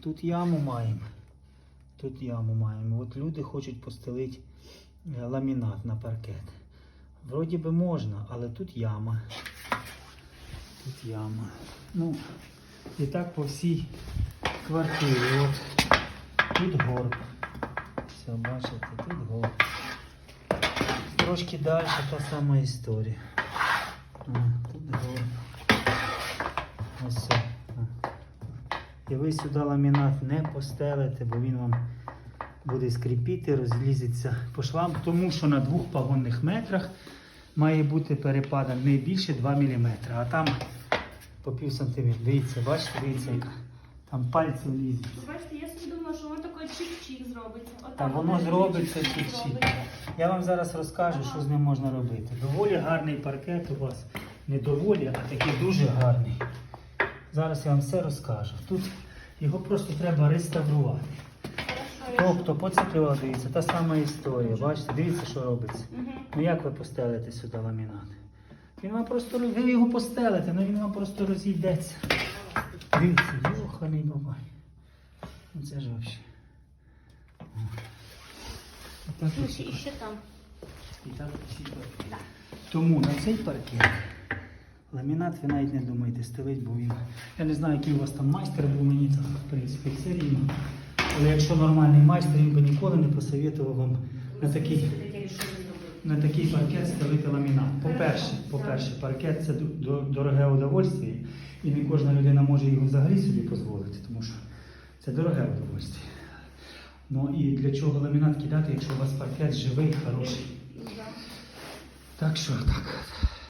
тут яму маємо. Тут яму маємо. От люди хочуть постелити е, ламінат на паркет. Вроді би можна, але тут яма. Тут яма. Ну, і так по всій квартирі. От. Тут горб. Все, бачите, тут горб. Трошки далі та сама історія. О, тут горб. Ось все. О. І ви сюди ламінат не постелите, бо він вам буде скріпіти, розлізеться по швам, тому що на двох пагонних метрах має бути перепадок не більше 2 мм, а там по пів сантиметра. Дивіться, бачите, дивіться, яка. Там пальці влізуть. Бачите, я собі думала, що воно таке чик-чик зробиться. Отак Та воно зробиться чик-чик чик-чик. Я вам зараз розкажу, що з ним можна робити. Доволі гарний паркет у вас. Не доволі, а такий дуже гарний. Зараз я вам все розкажу. Тут його просто треба реставрувати. Тобто поцеплювала, дивіться, та сама історія. Бачите, дивіться, що робиться. Ну як ви постелите сюди ламінат? Він вам просто ви його постелите, але він вам просто розійдеться. Дивіться, йоханий бабай. Ну це ж взагалі. Ну, І ще там. І так всі паркети. Да. Тому на цей паркет ламінат ви навіть не думаєте стелить, бо він. Я не знаю, який у вас там майстер, бо мені там, в принципі, все рівно. Але якщо нормальний майстер, він би ніколи не посоветував вам на такий, на такий паркет стелити ламінат. По-перше, по-перше, паркет це дороге удовольствие, і не кожна людина може його взагалі собі дозволити, тому що це дороге удовольствие. Ну і для чого ламінат кидати, якщо у вас паркет живий, хороший. Так що так.